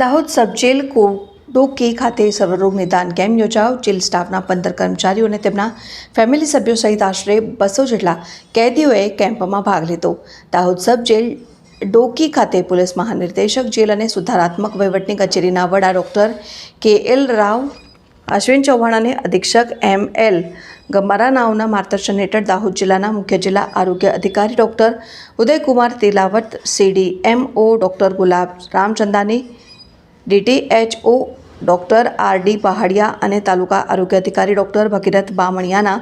Dahod sub jail કોડોકી ખાતે સર્વરોગ નિદાન camp યોજાયો. જેલ સ્ટાફના પંદર કર્મચારીઓ અને તેમના ફેમિલી સભ્યો સહિત આશરે બસો જેટલા કેદીઓએ કેમ્પમાં ભાગ લીધો. દાહોદ સબ જેલ ડોકી ખાતે પોલીસ મહાનિર્દેશક જેલ અને સુધારાત્મક વહીવટની કચેરીના વડા ડૉક્ટર કે એલ રાવ, અશ્વિન ચૌહાણ અને અધિક્ષક એમ એલ ગમારા નાવના માર્ગદર્શન હેઠળ દાહોદ જિલ્લાના મુખ્ય જિલ્લા આરોગ્ય અધિકારી doctor Udaykumar Tilavat CD M O doctor Gulab Ramchandani DTHO doctor R D Pahadiya અને તાલુકા આરોગ્ય અધિકારી ડૉક્ટર ભગીરથ બામણિયાના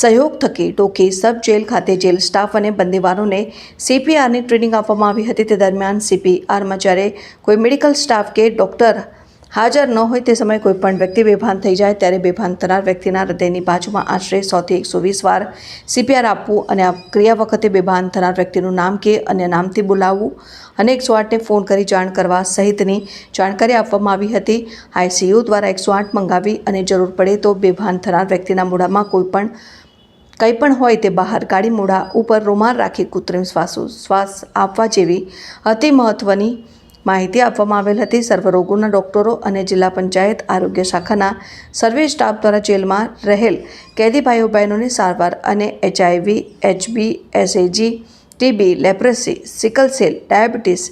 સહયોગ થકી ટોકી સબ જેલ ખાતે જેલ સ્ટાફ અને બંદીવાનોને સીપીઆરની ટ્રેનિંગ આપવામાં આવી હતી. તે દરમિયાન સીપીઆરમાં જ્યારે કોઈ મેડિકલ સ્ટાફ કે ડૉક્ટર હાજર ન હોય તે સમયે કોઈ પણ વ્યક્તિ બેભાન થઈ જાય ત્યારે બેભાન થનાર વ્યક્તિના હૃદયની બાજુમાં આશરે સોથી એકસો વીસ વાર સીપીઆર આપવું અને આ ક્રિયા વખતે બેભાન થનાર વ્યક્તિનું નામ કે અન્ય નામથી બોલાવવું અને એકસો આઠને ફોન કરી જાણ કરવા સહિતની જાણકારી આપવામાં આવી હતી. આઈસીયુ દ્વારા એકસો આઠ મંગાવી અને જરૂર પડે તો બેભાન થનાર વ્યક્તિના મોઢામાં કોઈ પણ કંઈ પણ હોય તે બહાર કાઢી મોઢા ઉપર રૂમાલ રાખી કૃત્રિમ શ્વાસો શ્વાસ આપવા જેવી અતિ મહત્ત્વની માહિતી આપવામાં આવેલ હતી. સર્વરોગોના ડૉક્ટરો અને જિલ્લા પંચાયત આરોગ્ય શાખાના સર્વે સ્ટાફ દ્વારા જેલમાં રહેલ કેદી ભાઈઓ બહેનોની સારવાર અને HIV, HB, SAG, TB, leprosy, sickle cell, diabetes,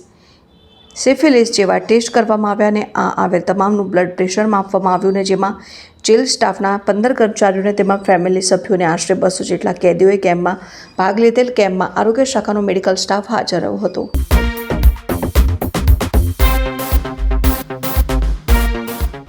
syphilis જેવા ટેસ્ટ કરવામાં આવ્યા અને આ આવેલ તમામનું બ્લડ પ્રેશર માપવામાં આવ્યું ને જેમાં જેલ સ્ટાફના પંદર કર્મચારીઓને તેમાં ફેમિલી સભ્યોને આશરે બસો જેટલા કેદીઓએ કેમ્પમાં ભાગ લીધેલ. કેમ્પમાં આરોગ્ય શાખાનો મેડિકલ સ્ટાફ હાજર રહ્યો હતો.